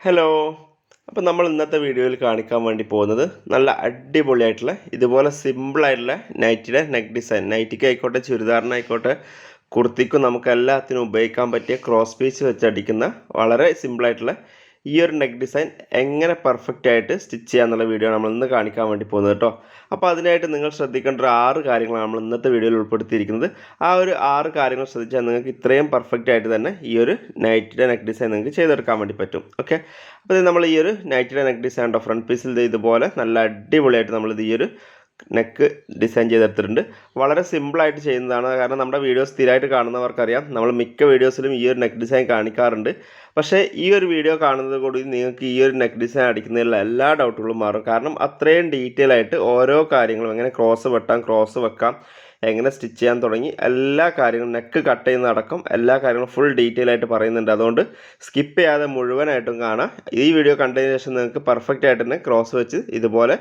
Hello അപ്പോൾ നമ്മൾ ഇന്നത്തെ വീഡിയോയിൽ കാണിക്കാൻ വേണ്ടി പോകുന്നത് നല്ല അടിപൊളിയായിട്ടുള്ള ഇതുപോലെ സിമ്പിളായിട്ടുള്ള നൈറ്റിയുടെ നെക്ക് ഡിസൈൻ നൈറ്റിക്ക് ആയിക്കോട്ടെ ചുരിദാറിനായിക്കോട്ടെ കുർത്തിക്കും നമുക്ക് എല്ലാത്തിനും ഉപയോഗിക്കാൻ പറ്റിയ ക്രോസ് പീസ് വെച്ചടിക്കുന്ന വളരെ സിമ്പിളായിട്ടുള്ള ഈ ഒരു നെക്ക് ഡിസൈൻ എങ്ങനെ പെർഫെക്റ്റ് ആയിട്ട് സ്റ്റിച്ച് ചെയ്യാമെന്നുള്ള വീഡിയോ നമ്മൾ ഇന്ന് കാണിക്കാൻ വേണ്ടി പോകുന്നത് കേട്ടോ അപ്പോൾ അതിനായിട്ട് നിങ്ങൾ ശ്രദ്ധിക്കേണ്ട ഒരു ആറ് കാര്യങ്ങളാണ് നമ്മൾ ഇന്നത്തെ വീഡിയോയിൽ ഉൾപ്പെടുത്തിയിരിക്കുന്നത്. ആ ഒരു ആറ് കാര്യങ്ങൾ ശ്രദ്ധിച്ചാൽ നിങ്ങൾക്ക് ഇത്രയും പെർഫെക്റ്റ് ആയിട്ട് തന്നെ ഈ ഒരു നൈറ്റിയുടെ നെക്ക് ഡിസൈൻ നിങ്ങൾക്ക് ചെയ്തെടുക്കാൻ വേണ്ടി പറ്റും. ഓക്കെ അപ്പോൾ നമ്മൾ ഈ ഒരു നൈറ്റിയുടെ നെക്ക് ഡിസൈൻ ഫ്രണ്ട് പീസിൽ ഇത് ഇതുപോലെ നല്ല അടിപൊളിയായിട്ട് നമ്മളിത് ഈ ഒരു നെക്ക് ഡിസൈൻ ചെയ്തെടുത്തിട്ടുണ്ട്. വളരെ സിമ്പിളായിട്ട് ചെയ്യുന്നതാണ്. കാരണം നമ്മുടെ വീഡിയോ സ്ഥിരമായിട്ട് കാണുന്നവർക്കറിയാം. നമ്മൾ മിക്ക വീഡിയോസിലും ഈ ഒരു നെക്ക് ഡിസൈൻ കാണിക്കാറുണ്ട്. പക്ഷേ ഈ ഒരു വീഡിയോ കാണുന്നത് കൂടി നിങ്ങൾക്ക് ഈ ഒരു നെക്ക് ഡിസൈൻ അടിക്കുന്നതിലുള്ള എല്ലാ ഡൗട്ടുകളും മാറും. കാരണം അത്രയും ഡീറ്റെയിൽ ആയിട്ട് ഓരോ കാര്യങ്ങളും എങ്ങനെ ക്രോസ് വെട്ടാം ക്രോസ് വെക്കാം. എങ്ങനെ സ്റ്റിച്ച് ചെയ്യാൻ തുടങ്ങി എല്ലാ കാര്യങ്ങളും നെക്ക് കട്ട് ചെയ്യുന്നതടക്കം എല്ലാ കാര്യങ്ങളും ഫുൾ ഡീറ്റെയിൽ ആയിട്ട് പറയുന്നുണ്ട്. അതുകൊണ്ട് സ്കിപ്പ് ചെയ്യാതെ മുഴുവനായിട്ടും കാണാം. ഈ വീഡിയോ കണ്ടതിന് ശേഷം നിങ്ങൾക്ക് പെർഫെക്റ്റ് ആയിട്ട് തന്നെ ക്രോസ് വെച്ച് ഇതുപോലെ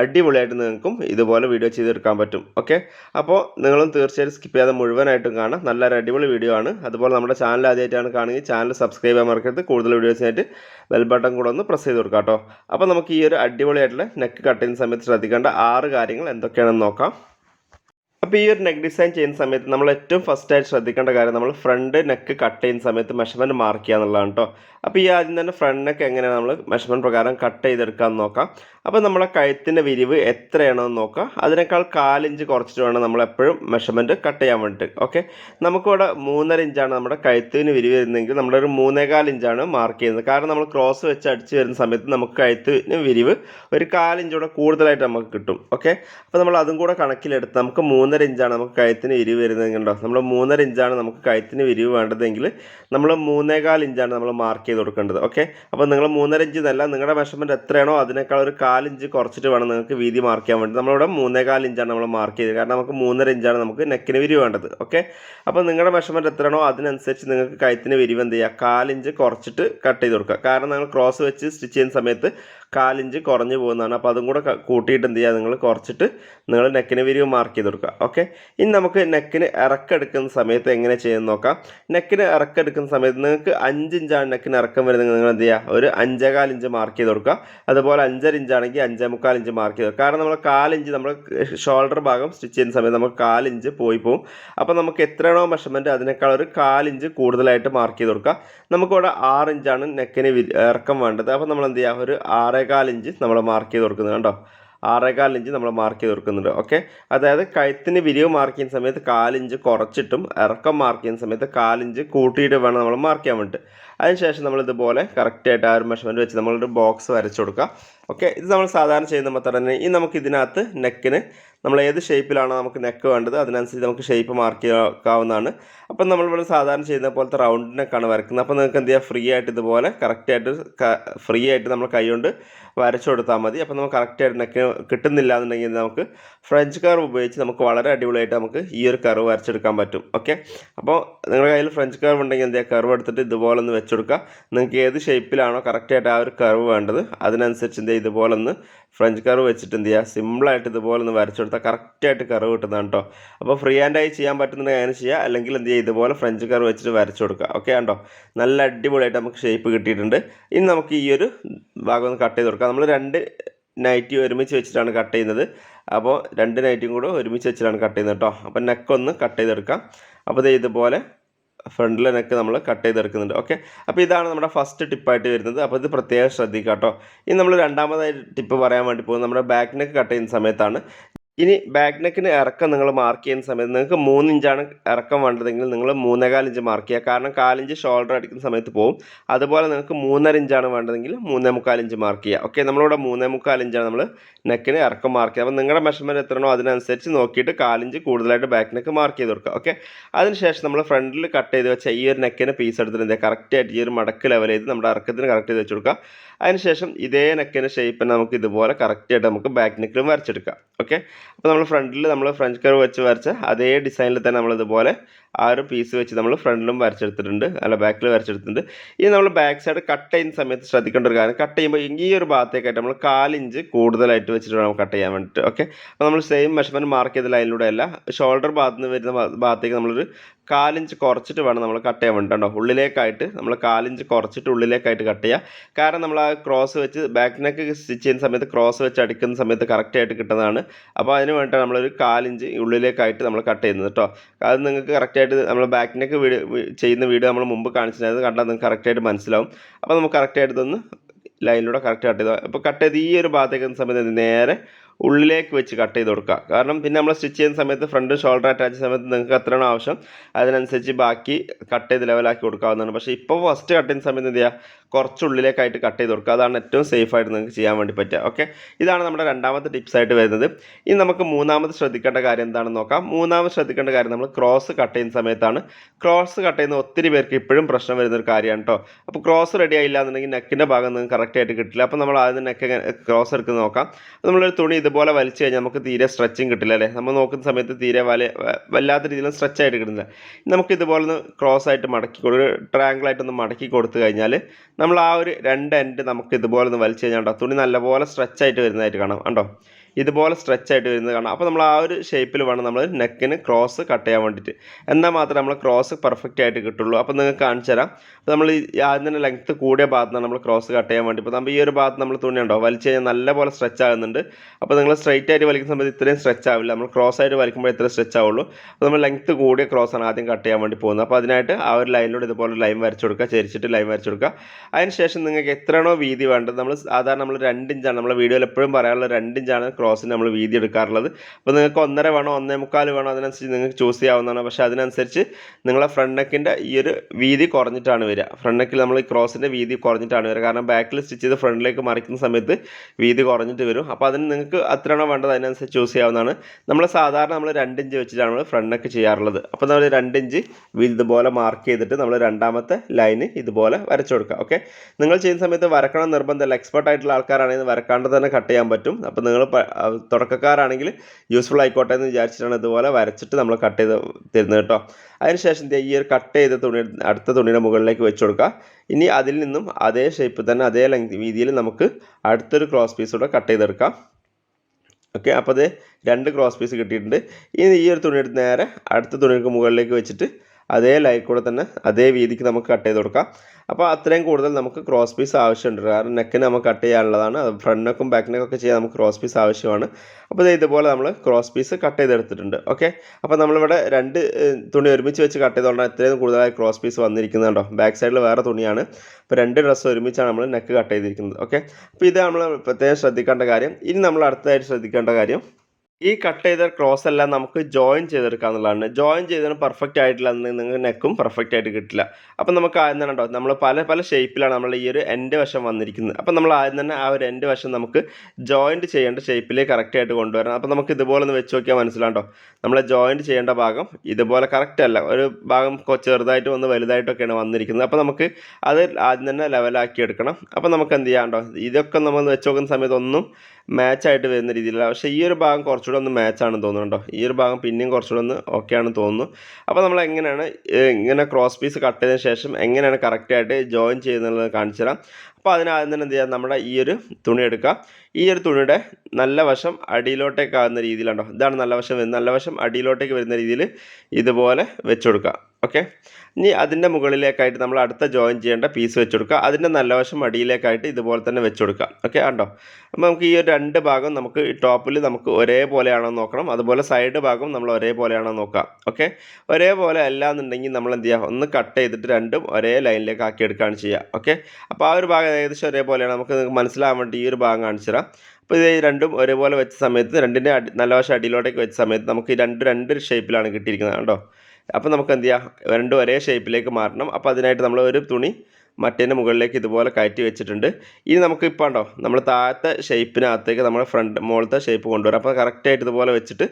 അടിപൊളിയായിട്ട് നിങ്ങൾക്കും ഇതുപോലെ വീഡിയോ ചെയ്തെടുക്കാൻ പറ്റും. ഓക്കെ അപ്പോൾ നിങ്ങളും തീർച്ചയായിട്ടും സ്കിപ്പ് ചെയ്യാതെ മുഴുവനായിട്ടും കാണാം. നല്ലൊരു അടിപൊളി വീഡിയോ ആണ്. അതുപോലെ നമ്മുടെ ചാനൽ ആദ്യമായിട്ടാണ് കാണുന്നത് ചാനൽ സബ്സ്ക്രൈബ് ചെയ്യാൻ മറക്കരുത്. കൂടുതൽ വീഡിയോസിനായിട്ട് ബെൽ ബട്ടൺ കൂടെ ഒന്ന് പ്രസ് ചെയ്ത് കൊടുക്കാം കേട്ടോ. അപ്പോൾ നമുക്ക് ഈ ഒരു അടിപൊളിയായിട്ടുള്ള നെക്ക് കട്ട് ചെയ്യുന്ന സമയത്ത് ശ്രദ്ധിക്കേണ്ട ആറ് കാര്യങ്ങൾ എന്തൊക്കെയാണെന്ന് നോക്കാം. അപ്പോൾ ഈ ഒരു നെക്ക് ഡിസൈൻ ചെയ്യുന്ന സമയത്ത് നമ്മൾ ഏറ്റവും ഫസ്റ്റായിട്ട് ശ്രദ്ധിക്കേണ്ട കാര്യം നമ്മൾ ഫ്രണ്ട് നെക്ക് കട്ട് ചെയ്യുന്ന സമയത്ത് മെഷർമെന്റ് മാർക്ക് ചെയ്യുക എന്നുള്ളതാണ് കേട്ടോ അപ്പോൾ ഈ ആദ്യം തന്നെ ഫ്രണ്ടിനൊക്കെ നെക്ക് എങ്ങനെയാണ് നമ്മൾ മെഷർമെന്റ് പ്രകാരം കട്ട് ചെയ്തെടുക്കാൻ നോക്കാം. അപ്പോൾ നമ്മുടെ കഴുത്തിന്റെ വിരിവ് എത്രയാണെന്ന് നോക്കാം. അതിനേക്കാൾ കാലിഞ്ച് കുറച്ചിട്ട് വേണം നമ്മൾ എപ്പോഴും മെഷർമെന്റ് കട്ട് ചെയ്യാൻ വേണ്ടിയിട്ട്. ഓക്കെ നമുക്കിവിടെ മൂന്നര ഇഞ്ചാണ് നമ്മുടെ കഴുത്തിന് വിരിവ് വരുന്നതെങ്കിൽ നമ്മളൊരു മൂന്നേകാൽ ഇഞ്ചാണ് മാർക്ക് ചെയ്യുന്നത്. കാരണം നമ്മൾ ക്രോസ് വെച്ച് അടിച്ച് വരുന്ന സമയത്ത് നമുക്ക് കഴുത്തിന് വിരിവ് ഒരു കാലിഞ്ചൂടെ കൂടുതലായിട്ട് നമുക്ക് കിട്ടും. ഓക്കെ അപ്പോൾ നമ്മൾ അതും കൂടെ കണക്കിലെടുത്ത് നമുക്ക് മൂന്നര ഇഞ്ചാണ് നമുക്ക് കഴുത്തിന് വിരിവ് വരുന്നതെങ്കിൽ ഉണ്ടോ? നമ്മൾ മൂന്നര ഇഞ്ചാണ് നമുക്ക് കഴുത്തിന് വിരിവ് വേണ്ടതെങ്കിൽ നമ്മൾ മൂന്നേകാൽ ഇഞ്ചാണ് നമ്മൾ മാർക്ക് ചെയ്ത് കൊടുക്കേണ്ടത്. ഓക്കെ അപ്പോൾ നിങ്ങൾ മൂന്നര ഇഞ്ച് എന്നല്ല നിങ്ങളുടെ മെഷർമെന്റ് എത്രയാണോ അതിനേക്കാൾ ഒരു കാലിഞ്ച് കുറച്ചിട്ട് വേണം നിങ്ങൾക്ക് വീതി മാർക്ക് ചെയ്യാൻ വേണ്ടി. നമ്മളിവിടെ മൂന്നേകാൽ ഇഞ്ചാണ് നമ്മൾ മാർക്ക് ചെയ്തത്. കാരണം നമുക്ക് മൂന്നര ഇഞ്ചാണ് നമുക്ക് നെക്കിന് വിരിവ് വേണ്ടത്. ഓക്കെ അപ്പോൾ നിങ്ങളുടെ മെഷർമെന്റ് എത്രയാണോ അതിനനുസരിച്ച് നിങ്ങൾക്ക് കഴുത്തിന് വിരിവ് എന്ത് ചെയ്യുക കാലിഞ്ച് കുറച്ചിട്ട് കട്ട് ചെയ്ത് കൊടുക്കുക. കാരണം നിങ്ങൾ ക്രോസ് വെച്ച് സ്റ്റിച്ച് ചെയ്യുന്ന സമയത്ത് കാലിഞ്ച് കുറഞ്ഞു പോകുന്നതാണ്. അപ്പോൾ അതും കൂടെ കൂട്ടിയിട്ട് എന്ത് ചെയ്യുക നിങ്ങൾ കുറച്ചിട്ട് നിങ്ങൾ നെക്കിന് വിരിവ് മാർക്ക് ചെയ്ത് കൊടുക്കുക. ഓക്കെ ഇനി നമുക്ക് നെക്കിന് ഇറക്കെടുക്കുന്ന സമയത്ത് എങ്ങനെ ചെയ്യുന്നത് നോക്കാം. നെക്കിന് ഇറക്കെടുക്കുന്ന സമയത്ത് നിങ്ങൾക്ക് അഞ്ച് ഇഞ്ചാണ് നെക്കിന് ഇറക്കം വരുന്നത്. നിങ്ങൾ എന്ത് ചെയ്യുക? ഒരു അഞ്ചേകാൽ ഇഞ്ച് മാർക്ക് ചെയ്ത് കൊടുക്കുക. അതുപോലെ അഞ്ചര ഇഞ്ചാണെങ്കിൽ അഞ്ചേ മുക്കാൽ ഇഞ്ച് മാർക്ക് ചെയ്ത് കാരണം നമ്മൾ കാലിഞ്ച് നമ്മൾ ഷോൾഡർ ഭാഗം സ്റ്റിച്ച് ചെയ്യുന്ന സമയത്ത് നമുക്ക് കാലിഞ്ച് പോയി പോകും അപ്പോൾ നമുക്ക് എത്രയാണോ മെഷർമെന്റ് അതിനേക്കാൾ ഒരു കാലിഞ്ച് കൂടുതലായിട്ട് മാർക്ക് ചെയ്ത് കൊടുക്കുക. നമുക്കിവിടെ ആറ് ഇഞ്ചാണ് നെക്കിന് ഇറക്കം വേണ്ടത്. അപ്പോൾ നമ്മൾ എന്ത് ചെയ്യുക? ഒരു ആറേകാൽ ഇഞ്ച് നമ്മൾ മാർക്ക് ചെയ്ത് കൊടുക്കുന്നത് കണ്ടോ? ആറേകാൽ ഇഞ്ച് നമ്മൾ മാർക്ക് ചെയ്ത് കൊടുക്കുന്നുണ്ട്. ഓക്കെ അതായത് കഴുത്തിന് വിരിവ് മാർക്ക് ചെയ്യുന്ന സമയത്ത് കാലിഞ്ച് കുറച്ചിട്ടും ഇറക്കം മാർക്ക് ചെയ്യുന്ന സമയത്ത് കാലിഞ്ച് കൂട്ടിയിട്ട് വേണം നമ്മൾ മാർക്ക് ചെയ്യാൻ വേണ്ടിയിട്ട് അതിനുശേഷം നമ്മൾ ഇതുപോലെ കറക്റ്റായിട്ട് ആ ഒരു മെഷർമെന്റ് വെച്ച് നമ്മളൊരു ബോക്സ് വരച്ചു കൊടുക്കുക. ഓക്കെ ഇത് നമ്മൾ സാധാരണ ചെയ്യുന്ന മെത്തഡ് തന്നെ. ഈ നമുക്ക് ഇതിനകത്ത് നെക്കിന് നമ്മൾ ഏത് ഷേപ്പിലാണോ നമുക്ക് നെക്ക് വേണ്ടത് അതിനനുസരിച്ച് നമുക്ക് ഷേപ്പ് മാർക്ക് ചെയ്യാവുന്നതാണ്. അപ്പം നമ്മളിവിടെ സാധാരണ ചെയ്യുന്ന പോലത്തെ റൗണ്ട് നെക്കാണ് വരക്കുന്നത് അപ്പോൾ നിങ്ങൾക്ക് എന്ത് ചെയ്യാം? ഫ്രീ ആയിട്ട് ഇതുപോലെ കറക്റ്റായിട്ട് ഫ്രീ ആയിട്ട് നമ്മൾ കൈ കൊണ്ട് വരച്ചു കൊടുത്താൽ മതി. അപ്പോൾ നമുക്ക് കറക്റ്റായിട്ട് നെക്ക് കിട്ടുന്നില്ല എന്നുണ്ടെങ്കിൽ നമുക്ക് ഫ്രഞ്ച് കർവ് ഉപയോഗിച്ച് നമുക്ക് വളരെ അടിപൊളിയായിട്ട് നമുക്ക് ഈ ഒരു കർവ് വരച്ചെടുക്കാൻ പറ്റും. ഓക്കെ അപ്പോൾ നിങ്ങളുടെ കയ്യിൽ ഫ്രഞ്ച് കർവ് ഉണ്ടെങ്കിൽ എന്ത് ചെയ്യുക കർവ് എടുത്തിട്ട് ഇതുപോലെ ഒന്ന് വെച്ചെടുക്കുക. നിങ്ങൾക്ക് ഏത് ഷേപ്പിലാണോ കറക്റ്റായിട്ട് ആ ഒരു കർവ് വേണ്ടത്. അതിനനുസരിച്ച് എന്ത് ചെയ്യുക ഇതുപോലെ ഒന്ന് ഫ്രഞ്ച് കർവ് വെച്ചിട്ട് എന്ത് ചെയ്യുക? സിമ്പിളായിട്ട് ഇതുപോലെ ഒന്ന് വരച്ചെടുത്താൽ കറക്റ്റായിട്ട് കർവ് കിട്ടുന്നതാണ് കേട്ടോ അപ്പോൾ ഫ്രീ ഹാൻഡായി ചെയ്യാൻ പറ്റുന്നുണ്ടെങ്കിൽ അങ്ങനെ ചെയ്യുക അല്ലെങ്കിൽ എന്ത് ചെയ്യുക? ഇതുപോലെ ഫ്രഞ്ച് കർവ് വെച്ചിട്ട് വരച്ചു കൊടുക്കുക. ഓക്കെ ആണ്ടോ നല്ല അടിപൊളിയായിട്ട് നമുക്ക് ഷേപ്പ് കിട്ടിയിട്ടുണ്ട്. ഇനി നമുക്ക് ഈ ഒരു ഭാഗം ഒന്ന് കട്ട് ചെയ്ത് കൊടുക്കാം. നമ്മൾ രണ്ട് നൈറ്റി ഒരുമിച്ച് വെച്ചിട്ടാണ് കട്ട് ചെയ്യുന്നത്. അപ്പോൾ രണ്ട് നൈറ്റിയും കൂടെ ഒരുമിച്ച് വെച്ചിട്ടാണ് കട്ട് ചെയ്യുന്നത് കേട്ടോ അപ്പോൾ നെക്കൊന്ന് കട്ട് ചെയ്തെടുക്കാം. അപ്പോൾ ദേ ഇതുപോലെ ഫ്രണ്ടിലെ നെക്ക് നമ്മൾ കട്ട് ചെയ്തെടുക്കുന്നുണ്ട്. ഓക്കെ അപ്പോൾ ഇതാണ് നമ്മുടെ ഫസ്റ്റ് ടിപ്പായിട്ട് വരുന്നത്. അപ്പോൾ ഇത് പ്രത്യേകം ശ്രദ്ധിക്കുക കേട്ടോ ഇനി നമ്മൾ രണ്ടാമതായി ടിപ്പ് പറയാൻ വേണ്ടി പോകുന്നത് നമ്മുടെ ബാക്ക് നെക്ക് കട്ട് ചെയ്യുന്ന സമയത്താണ്. ഇനി ബാക്ക് നെക്കിന് ഇറക്കം നിങ്ങൾ മാർക്ക് ചെയ്യുന്ന സമയത്ത് നിങ്ങൾക്ക് മൂന്ന് ഇഞ്ചാണ് ഇറക്കം വേണ്ടതെങ്കിൽ നിങ്ങൾ മൂന്നേകാൽ ഇഞ്ച് മാർക്ക് ചെയ്യുക. കാരണം കാലിഞ്ച് ഷോൾഡർ അടിക്കുന്ന സമയത്ത് പോകും അതുപോലെ നിങ്ങൾക്ക് മൂന്നര ഇഞ്ചാണ് വേണ്ടതെങ്കിൽ മൂന്നേ മുക്കാൽ ഇഞ്ച് മാർക്ക് ചെയ്യുക. ഓക്കെ നമ്മളിവിടെ മൂന്നേ മുക്കാൽ ഇഞ്ചാണ് നമ്മൾ നെക്കിന് ഇറക്കം മാർക്ക് ചെയ്യുക. അപ്പോൾ നിങ്ങളുടെ മെഷർമെന്റ് എത്രയാണോ അതിനനുസരിച്ച് നോക്കിയിട്ട് കാലിഞ്ച് കൂടുതലായിട്ട് ബാക്ക് നെക്ക് മാർക്ക് ചെയ്ത് കൊടുക്കുക. ഓക്കെ അതിനുശേഷം നമ്മൾ ഫ്രണ്ടിൽ കട്ട് ചെയ്ത് വെച്ച ഈ ഒരു നെക്കിന് പീസ് എടുത്തിട്ട് എന്താ കറക്റ്റായിട്ട് ഈ ഒരു മടക്ക് ലെവൽ ചെയ്ത് നമ്മുടെ ഇറക്കത്തിന് കറക്റ്റ് ചെയ്ത് വെച്ച് കൊടുക്കുക. അതിനുശേഷം ഇതേ നെക്കിന്റെ ഷേപ്പിന് നമുക്ക് ഇതുപോലെ കറക്റ്റായിട്ട് നമുക്ക് ബാക്ക് നെക്കിലും വരച്ചെടുക്കാം. ഓക്കെ അപ്പോൾ നമ്മൾ ഫ്രണ്ടിൽ നമ്മൾ ഫ്രഞ്ച് കർവ് വെച്ച് വരച്ച അതേ ഡിസൈനിൽ തന്നെ നമ്മൾ ഇതുപോലെ ആ ഒരു പീസ് വെച്ച് നമ്മൾ ഫ്രണ്ടിലും വരച്ചെടുത്തിട്ടുണ്ട്. അല്ല ബാക്കിൽ വരച്ചെടുത്തിട്ടുണ്ട്. ഇനി നമ്മൾ ബാക്ക് സൈഡ് കട്ട് ചെയ്യുന്ന സമയത്ത് ശ്രദ്ധിക്കേണ്ട ഒരു കാര്യം കട്ട് ചെയ്യുമ്പോൾ ഈ ഒരു ഭാഗത്തേക്കായിട്ട് നമ്മൾ കാലിഞ്ച് കൂടുതലായിട്ട് വെച്ചിട്ട് വേണം കട്ട് ചെയ്യാൻ വേണ്ടിയിട്ട് ഓക്കെ അപ്പോൾ നമ്മൾ സെയിം മെഷർമെന്റ് മാർക്ക് ചെയ്ത ലൈനിലൂടെ അല്ല ഷോൾഡർ ഭാഗത്ത് നിന്ന് വരുന്ന ഭാഗത്തേക്ക് നമ്മളൊരു കാലിഞ്ച് കുറച്ചിട്ട് വേണം നമ്മൾ കട്ട് ചെയ്യാൻ വേണ്ടിയിട്ട് കേട്ടോ ഉള്ളിലേക്കായിട്ട് നമ്മൾ കാലിഞ്ച് കുറച്ചിട്ട് ഉള്ളിലേക്കായിട്ട് കട്ട് ചെയ്യുക കാരണം നമ്മൾ ആ ക്രോസ് വെച്ച് ബാക്ക് നെക്ക് സ്റ്റിച്ച് ചെയ്യുന്ന സമയത്ത് ക്രോസ് വെച്ച് അടിക്കുന്ന സമയത്ത് കറക്റ്റായിട്ട് കിട്ടുന്നതാണ്. അപ്പോൾ അതിന് വേണ്ടിയിട്ടാണ് നമ്മളൊരു കാലിഞ്ച് ഉള്ളിലേക്കായിട്ട് നമ്മൾ കട്ട് ചെയ്യുന്നത് കേട്ടോ? അത് നിങ്ങൾക്ക് കറക്റ്റായിട്ട് നമ്മൾ ബാക്ക് നെക്ക് വീഡിയോ ചെയ്യുന്ന വീഡിയോ നമ്മൾ മുമ്പ് കാണിച്ചിട്ടുണ്ടായത് കണ്ടാൽ നിങ്ങൾക്ക് കറക്റ്റായിട്ട് മനസ്സിലാവും. അപ്പോൾ നമുക്ക് കറക്റ്റായിട്ട് ഇതൊന്ന് ലൈനിലൂടെ കറക്റ്റ് കട്ട് ചെയ്തോ അപ്പോൾ കട്ട് ചെയ്ത് ഈ ഒരു ഭാഗത്തേക്ക് സമയത്ത് നേരെ ഉള്ളിലേക്ക് വെച്ച് കട്ട് ചെയ്ത് കൊടുക്കുക. കാരണം പിന്നെ നമ്മൾ സ്റ്റിച്ച് ചെയ്യുന്ന സമയത്ത് ഫ്രണ്ട് ഷോൾഡർ അറ്റാച്ച് സമയത്ത് നിങ്ങൾക്ക് എത്രയാണോ ആവശ്യം അതിനനുസരിച്ച് ബാക്കി കട്ട് ചെയ്ത് ലെവലാക്കി കൊടുക്കാവുന്നതാണ്. പക്ഷേ ഇപ്പോൾ ഫസ്റ്റ് കട്ട് ചെയ്യുന്ന സമയത്ത് എന്ത് ചെയ്യുക? കുറച്ച് ഉള്ളിലേക്കായിട്ട് കട്ട് ചെയ്ത് കൊടുക്കുക. അതാണ് ഏറ്റവും സേഫ് ആയിട്ട് നിങ്ങൾക്ക് ചെയ്യാൻ വേണ്ടി പറ്റുക. ഓക്കെ ഇതാണ് നമ്മുടെ രണ്ടാമത്തെ ടിപ്സ് ആയിട്ട് വരുന്നത്. ഇനി നമുക്ക് മൂന്നാമത് ശ്രദ്ധിക്കേണ്ട കാര്യം എന്താണെന്ന് നോക്കാം. മൂന്നാമത് ശ്രദ്ധിക്കേണ്ട കാര്യം നമ്മൾ ക്രോസ് കട്ട് ചെയ്യുന്ന സമയത്താണ്. ക്രോസ് കട്ട് ചെയ്യുന്ന ഒത്തിരി പേർക്ക് ഇപ്പോഴും പ്രശ്നം വരുന്ന ഒരു കാര്യമാണ് കേട്ടോ അപ്പോൾ ക്രോസ് റെഡി ആയില്ല എന്നുണ്ടെങ്കിൽ നെക്കിന്റെ ഭാഗം നിങ്ങൾക്ക് കറക്റ്റായിട്ട് കിട്ടില്ല. അപ്പോൾ നമ്മൾ ആദ്യം നെക്ക് ക്രോസ് എടുക്കുന്ന നോക്കാം. നമ്മളൊരു തുണി ഇതുപോലെ വലിച്ചു കഴിഞ്ഞാൽ നമുക്ക് തീരെ സ്ട്രെച്ചിങ് കിട്ടില്ല അല്ലേ? നമ്മൾ നോക്കുന്ന സമയത്ത് തീരെ വല വല്ലാത്ത രീതിയിൽ സ്ട്രെച്ച് ആയിട്ട് കിട്ടുന്നില്ല. നമുക്ക് ഇതുപോലെ ഒന്ന് ക്രോസ് ആയിട്ട് മടക്കി കൊടുക്കുക ട്രയാങ്കിൾ ആയിട്ടൊന്ന് മടക്കി കൊടുത്തു കഴിഞ്ഞാൽ നമ്മൾ ആ ഒരു രണ്ട് എൻഡ് നമുക്ക് ഇതുപോലെ ഒന്ന് വലിച്ചു കഴിഞ്ഞാൽ തുണി നല്ലപോലെ സ്ട്രെച്ച് ആയിട്ട് വരുന്നതായിട്ട് കാണാം. കണ്ടോ? ഇതുപോലെ സ്ട്രെച്ച് ആയിട്ട് വരുന്നത് കാണാം. അപ്പോൾ നമ്മൾ ആ ഒരു ഷേപ്പിൽ വേണം നമ്മൾ നെക്കിന് ക്രോസ് കട്ട് ചെയ്യാൻ വേണ്ടിയിട്ട്. എന്നാൽ മാത്രമേ നമ്മൾ ക്രോസ് പെർഫെക്റ്റ് ആയിട്ട് കിട്ടുള്ളൂ. അപ്പോൾ നിങ്ങൾക്ക് കാണിച്ചു തരാം. അപ്പോൾ നമ്മൾ ആദ്യം തന്നെ ലെങ്ത്ത് കൂടിയ ഭാഗത്താണ് നമ്മൾ ക്രോസ് കട്ട് ചെയ്യാൻ വേണ്ടി. ഇപ്പോൾ നമ്മൾ ഈ ഒരു ഭാഗത്ത് നമ്മൾ തുണി ഉണ്ടോ? വലിച്ചു കഴിഞ്ഞാൽ നല്ലപോലെ സ്ട്രെച്ച് ആകുന്നുണ്ട്. അപ്പോൾ നിങ്ങൾ സ്ട്രൈറ്റ് ആയിട്ട് വലിക്കുന്ന സമയത്ത് ഇത്രയും സ്ട്രെച്ച് ആവില്ല. നമ്മൾ ക്രോസ് ആയിട്ട് വലിക്കുമ്പോൾ ഇത്ര സ്ട്രെച്ച് ആവുള്ളൂ. അപ്പോൾ നമ്മൾ ലെങ്ത്ത് കൂടിയ ക്രോസ് ആണ് ആദ്യം കട്ട് ചെയ്യാൻ വേണ്ടി പോകുന്നത്. അപ്പോൾ അതിനായിട്ട് ആ ഒരു ലൈനിലൂടെ ഇതുപോലെ ലൈൻ വരച്ചു കൊടുക്കുക. ചെരിച്ചിട്ട് ലൈൻ വരച്ചു കൊടുക്കുക. അതിന് ശേഷം നിങ്ങൾക്ക് എത്രയാണോ വീതി വേണ്ടത്? നമ്മൾ സാധാരണ നമ്മൾ രണ്ട് ഇഞ്ചാണ്. നമ്മൾ വീഡിയോയിൽ എപ്പോഴും പറയാനുള്ള രണ്ട് ഇഞ്ചാണ് ക്രോസിന് നമ്മൾ വീതി എടുക്കാറുള്ളത്. അപ്പോൾ നിങ്ങൾക്ക് ഒന്നര വേണോ ഒന്നേ മുക്കാൽ വേണോ അതിനനുസരിച്ച് നിങ്ങൾക്ക് ചൂസ് ചെയ്യാവുന്നതാണ്. പക്ഷേ അതിനനുസരിച്ച് നിങ്ങളെ ഫ്രണ്ട് നെക്കിന്റെ ഈ ഒരു വീതി കുറഞ്ഞിട്ടാണ് വരിക. ഫ്രണ്ട് നെക്കിൽ നമ്മൾ ഈ ക്രോസിന്റെ വീതി കുറഞ്ഞിട്ടാണ് വരിക. കാരണം ബാക്കിൽ സ്റ്റിച്ച് ചെയ്ത് ഫ്രണ്ടിലേക്ക് മറിക്കുന്ന സമയത്ത് വീതി കുറഞ്ഞിട്ട് വരും. അപ്പോൾ അതിന് നിങ്ങൾക്ക് അത്രയാണോ വേണ്ടത് അതിനനുസരിച്ച് ചൂസ് ചെയ്യാവുന്നതാണ്. നമ്മൾ സാധാരണ നമ്മൾ രണ്ട് ഇഞ്ച് വെച്ചിട്ടാണ് നമ്മൾ ഫ്രണ്ട് നെക്ക് ചെയ്യാറുള്ളത്. അപ്പോൾ നമ്മൾ രണ്ട് ഇഞ്ച് വീതി ഇതുപോലെ മാർക്ക് ചെയ്തിട്ട് നമ്മൾ രണ്ടാമത്തെ ലൈന് ഇതുപോലെ വരച്ചു കൊടുക്കുക. ഓക്കെ? നിങ്ങൾ ചെയ്യുന്ന സമയത്ത് വരക്കണം നിർബന്ധമല്ല. എക്സ്പെർട്ട് ആയിട്ടുള്ള ആൾക്കാരാണെങ്കിൽ വരക്കാണ്ട് തന്നെ കട്ട് ചെയ്യാൻ പറ്റും. അപ്പോൾ നിങ്ങൾ തുടക്കക്കാരാണെങ്കിൽ യൂസ്ഫുൾ ആയിക്കോട്ടെ എന്ന് വിചാരിച്ചിട്ടാണ് ഇതുപോലെ വരച്ചിട്ട് നമ്മൾ കട്ട് ചെയ്ത് തരുന്നത് കേട്ടോ. അതിനുശേഷം ഈ ഒരു കട്ട് ചെയ്ത തുണി അടുത്ത തുണിയുടെ മുകളിലേക്ക് വെച്ച് കൊടുക്കുക. ഇനി അതിൽ നിന്നും അതേ ഷേപ്പ് തന്നെ അതേ ലെങ്ത് വീതിയിൽ നമുക്ക് അടുത്തൊരു ക്രോസ് പീസ് കൂടെ കട്ട് ചെയ്തെടുക്കാം. ഓക്കെ അപ്പോൾ അത് രണ്ട് ക്രോസ് പീസ് കിട്ടിയിട്ടുണ്ട്. ഇനി ഈ ഒരു തുണി എടുത്ത് നേരെ അടുത്ത തുണിക്ക് മുകളിലേക്ക് വെച്ചിട്ട് അതേ ലൈൻ കൂടെ തന്നെ അതേ വീതിക്ക് നമുക്ക് കട്ട് ചെയ്ത് കൊടുക്കാം. അപ്പോൾ അത്രയും കൂടുതൽ നമുക്ക് ക്രോസ് പീസ് ആവശ്യമുണ്ട്. കാരണം നെക്കിന് നമുക്ക് കട്ട് ചെയ്യാനുള്ളതാണ്. അത് ഫ്രണ്ട് നെക്കും ബാക്ക് നെക്കും ഒക്കെ ചെയ്യാൻ നമുക്ക് ക്രോസ് പീസ് ആവശ്യമാണ്. അപ്പോൾ ഇത് ഇതുപോലെ നമ്മൾ ക്രോസ് പീസ് കട്ട് ചെയ്തെടുത്തിട്ടുണ്ട്. ഓക്കെ അപ്പോൾ നമ്മളിവിടെ രണ്ട് തുണി ഒരുമിച്ച് വെച്ച് കട്ട് ചെയ്തുകൊണ്ടാണ് ഇത്രയും കൂടുതലായി ക്രോസ് പീസ് വന്നിരിക്കുന്നുണ്ടോ ബാക്ക് സൈഡിൽ വേറെ തുണിയാണ്. അപ്പോൾ രണ്ട് ഡ്രസ്സ് ഒരുമിച്ചാണ് നമ്മൾ നെക്ക് കട്ട് ചെയ്തിരിക്കുന്നത്. ഓക്കെ അപ്പോൾ ഇത് നമ്മൾ പ്രത്യേകം ശ്രദ്ധിക്കേണ്ട കാര്യം. ഇനി നമ്മൾ അടുത്തതായിട്ട് ശ്രദ്ധിക്കേണ്ട കാര്യം ഈ കട്ട് ചെയ്ത ക്രോസ് എല്ലാം നമുക്ക് ജോയിൻ ചെയ്തെടുക്കുക എന്നുള്ളതാണ്. ജോയിൻ ചെയ്തതിന് പെർഫെക്റ്റ് ആയിട്ടില്ല എന്ന് നിങ്ങൾക്ക് നെക്കും പെർഫെക്റ്റ് ആയിട്ട് കിട്ടില്ല. അപ്പം നമുക്ക് ആദ്യം തന്നെ ഉണ്ടോ? നമ്മൾ പല പല ഷേപ്പിലാണ് നമ്മൾ ഈ ഒരു എൻഡ് വശം വന്നിരിക്കുന്നത്. അപ്പം നമ്മൾ ആദ്യം തന്നെ ആ ഒരു എന്റെ വശം നമുക്ക് ജോയിന്റ് ചെയ്യേണ്ട ഷേപ്പിൽ കറക്റ്റ് ആയിട്ട് കൊണ്ടുവരണം. അപ്പം നമുക്ക് ഇതുപോലെ ഒന്ന് വെച്ച് നോക്കിയാൽ മനസ്സിലാണ്ടോ? നമ്മൾ ജോയിന്റ് ചെയ്യേണ്ട ഭാഗം ഇതുപോലെ കറക്റ്റ് അല്ല. ഒരു ഭാഗം ചെറുതായിട്ട് വന്ന് വലുതായിട്ടൊക്കെയാണ് വന്നിരിക്കുന്നത്. അപ്പോൾ നമുക്ക് അത് ആദ്യം തന്നെ ലെവലാക്കി എടുക്കണം. അപ്പോൾ നമുക്ക് എന്ത് ചെയ്യാണ്ടോ? ഇതൊക്കെ നമ്മൾ വെച്ച് നോക്കുന്ന സമയത്ത് ഒന്നും മാച്ച് ആയിട്ട് വരുന്ന രീതിയിലല്ല പക്ഷേ ഈ ഒരു ഭാഗം കുറച്ചുകൂടെ ഒന്ന് മാച്ച് ആണെന്ന് തോന്നുന്നുണ്ടോ ഈ ഒരു ഭാഗം പിന്നെയും കുറച്ചുകൂടെ ഒന്ന് ഓക്കെ ആണെന്ന് തോന്നുന്നു. അപ്പോൾ നമ്മൾ എങ്ങനെയാണ് ഇങ്ങനെ ക്രോസ് പീസ് കട്ട് ചെയ്തതിന് ശേഷം എങ്ങനെയാണ് കറക്റ്റായിട്ട് ജോയിൻ ചെയ്യുന്നത് കാണിച്ചു തരാം. അപ്പോൾ അതിനാദ്യം തന്നെ എന്ത് ചെയ്യാം? നമ്മുടെ ഈ ഒരു തുണി എടുക്കുക. ഈ ഒരു തുണിയുടെ നല്ല വശം അടിയിലോട്ടേക്ക് ആകുന്ന രീതിയിലുണ്ടോ ഇതാണ് നല്ല വശം വരുന്നത്. നല്ല വശം അടിയിലോട്ടേക്ക് വരുന്ന രീതിയിൽ ഇതുപോലെ വെച്ച് കൊടുക്കുക ഓക്കെ? ഇനി അതിന്റെ മുകളിലേക്കായിട്ട് നമ്മൾ അടുത്ത ജോയിൻ ചെയ്യേണ്ട പീസ് വെച്ച് കൊടുക്കുക അതിന്റെ നല്ല വശം അടിയിലേക്കായിട്ട് ഇതുപോലെ തന്നെ വെച്ച് കൊടുക്കുക ഓക്കെ? ആണ്ടോ അപ്പോൾ നമുക്ക് ഈ ഒരു രണ്ട് ഭാഗം നമുക്ക് ഈ ടോപ്പിൽ നമുക്ക് ഒരേപോലെയാണോ നോക്കണം. അതുപോലെ സൈഡ് ഭാഗം നമ്മൾ ഒരേപോലെയാണോ നോക്കുക നോക്കാം. ഓക്കെ? ഒരേപോലെ അല്ല എന്നുണ്ടെങ്കിൽ നമ്മൾ എന്ത് ചെയ്യുക? ഒന്ന് കട്ട് ചെയ്തിട്ട് രണ്ടും ഒരേ ലൈനിലേക്ക് ആക്കി എടുക്കുകയാണ് ചെയ്യുക. ഓക്കെ? അപ്പോൾ ആ ഒരു ഭാഗം ഏകദേശം ഒരേപോലെയാണ്. നമുക്ക് മനസ്സിലാവാൻ വേണ്ടി ഈ ഒരു ഭാഗം കാണിച്ചു തരാം. അപ്പോൾ ഇത് രണ്ടും ഒരേപോലെ വെച്ച സമയത്ത് രണ്ടിന്റെ അടി നല്ല വശം അടിയിലോട്ടേക്ക് വെച്ച സമയത്ത് നമുക്ക് രണ്ട് രണ്ട് ഷേപ്പിലാണ് കിട്ടിയിരിക്കുന്നത് കേട്ടോ അപ്പോൾ നമുക്ക് എന്ത് ചെയ്യാം? രണ്ടും ഒരേ ഷേപ്പിലേക്ക് മാറണം. അപ്പോൾ അതിനായിട്ട് നമ്മൾ ഒരു തുണി മറ്റേന്റെ മുകളിലേക്ക് ഇതുപോലെ കയറ്റി വെച്ചിട്ടുണ്ട്. ഇനി നമുക്ക് ഇപ്പോൾ ഉണ്ടോ നമ്മൾ താഴത്തെ ഷേപ്പിനകത്തേക്ക് നമ്മൾ ഫ്രണ്ട് മുകളിലത്തെ ഷേപ്പ് കൊണ്ടുവരാം. അപ്പോൾ കറക്റ്റായിട്ട് ഇതുപോലെ വെച്ചിട്ട്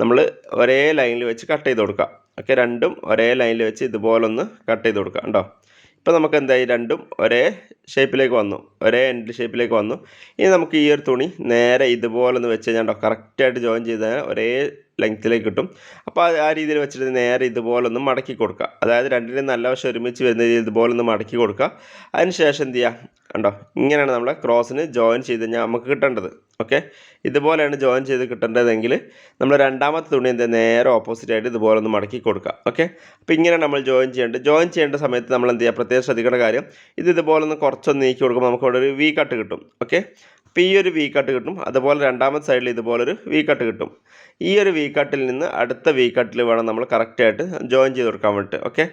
നമ്മൾ ഒരേ ലൈനിൽ വെച്ച് കട്ട് ചെയ്ത് കൊടുക്കാം. ഓക്കെ? രണ്ടും ഒരേ ലൈനിൽ വെച്ച് ഇതുപോലൊന്ന് കട്ട് ചെയ്ത് കൊടുക്കുക ഉണ്ടോ ഇപ്പോൾ നമുക്ക് എന്തായി രണ്ടും ഒരേ ഷേപ്പിലേക്ക് വന്നു. ഒരേ എൻഡ് ഷേപ്പിലേക്ക് വന്നു. ഇനി നമുക്ക് ഈ ഒരു തുണി നേരെ ഇതുപോലെ ഒന്ന് വെച്ച് കഴിഞ്ഞാൽ കറക്റ്റായിട്ട് ജോയിൻ ചെയ്ത് ഒരേ ലെങ്ത്തിലേക്ക് കിട്ടും. അപ്പോൾ ആ- രീതിയിൽ വെച്ചിട്ട് നേരെ ഇതുപോലെ ഒന്ന് മടക്കി കൊടുക്കുക. അതായത് രണ്ടിനും നല്ല വശം ഒരുമിച്ച് വരുന്ന രീതിയിൽ ഇതുപോലെ ഒന്ന് മടക്കി കൊടുക്കുക. അതിന് ശേഷം എന്ത് ചെയ്യുക? കണ്ടോ? ഇങ്ങനെയാണ് നമ്മളെ ക്രോസിന് ജോയിൻ ചെയ്ത് കഴിഞ്ഞാൽ നമുക്ക് കിട്ടേണ്ടത്. ഓക്കെ? ഇതുപോലെയാണ് ജോയിൻ ചെയ്ത് കിട്ടേണ്ടതെങ്കിൽ നമ്മൾ രണ്ടാമത്തെ തുണി എന്താ നേരെ ഓപ്പോസിറ്റ് ആയിട്ട് ഇതുപോലെ ഒന്ന് മടക്കി കൊടുക്കുക. ഓക്കെ? അപ്പോൾ ഇങ്ങനെ നമ്മൾ ജോയിൻ ചെയ്യേണ്ടത്. ജോയിൻ ചെയ്യേണ്ട സമയത്ത് നമ്മൾ എന്ത് ചെയ്യുക? പ്രത്യേകം ശ്രദ്ധിക്കേണ്ട കാര്യം ഇത് ഇതുപോലെ ഒന്ന് കുറച്ചൊന്ന് നീക്കി കൊടുക്കുമ്പോൾ നമുക്ക് അവിടെ ഒരു വി കട്ട് കിട്ടും. ഓക്കെ? അപ്പോൾ ഈ ഒരു വി കട്ട് കിട്ടും. അതുപോലെ രണ്ടാമത്തെ സൈഡിൽ ഇതുപോലൊരു വി കട്ട് കിട്ടും. ഈ ഒരു വി കട്ടിൽ നിന്ന് അടുത്ത വി കട്ടിൽ വേണം നമ്മൾ കറക്റ്റായിട്ട് ജോയിൻ ചെയ്ത് കൊടുക്കാൻ വേണ്ടിയിട്ട്. ഓക്കെ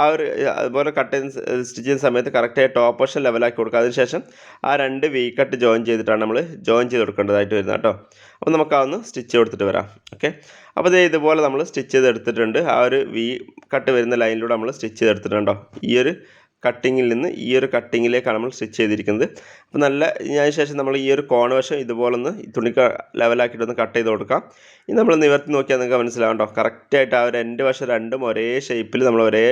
ആ ഒരു അതുപോലെ കട്ട് സ്റ്റിച്ച് ചെയ്യുന്ന സമയത്ത് കറക്റ്റായി ടോപ്പ് വശം ലെവലാക്കി കൊടുക്കുക. അതിനുശേഷം ആ രണ്ട് വി കട്ട് ജോയിൻ ചെയ്തിട്ടാണ് നമ്മൾ ജോയിൻ ചെയ്ത് കൊടുക്കേണ്ടതായിട്ട് വരുന്നത് കേട്ടോ. അപ്പോൾ നമുക്ക് അതൊന്ന് സ്റ്റിച്ച് കൊടുത്തിട്ട് വരാം. ഓക്കെ അപ്പോൾ ദേ ഇതുപോലെ നമ്മൾ സ്റ്റിച്ച് ചെയ്ത് എടുത്തിട്ടുണ്ട് ആ ഒരു വി കട്ട് വരുന്ന ലൈനിലൂടെ നമ്മൾ സ്റ്റിച്ച് ചെയ്ത് ചെയ്തെടുത്തിട്ടുണ്ടോ ഈ ഒരു കട്ടിങ്ങിൽ നിന്ന് ഈ ഒരു കട്ടിങ്ങിലേക്കാണ് നമ്മൾ സ്റ്റിച്ച് ചെയ്തിരിക്കുന്നത്. അപ്പോൾ നല്ല അതിന് ശേഷം നമ്മൾ ഈ ഒരു കോൺ വശം ഇതുപോലെ ഒന്ന് ഈ തുണി ലെവലാക്കിയിട്ടൊന്ന് കട്ട് ചെയ്ത് കൊടുക്കാം. ഇനി നമ്മൾ നിവർത്തി നോക്കിയാൽ നിങ്ങൾക്ക് മനസ്സിലാവണ്ടോ? കറക്റ്റായിട്ട് ആ ഒരു രണ്ട് വശം രണ്ടും ഒരേ ഷേപ്പിൽ നമ്മൾ ഒരേ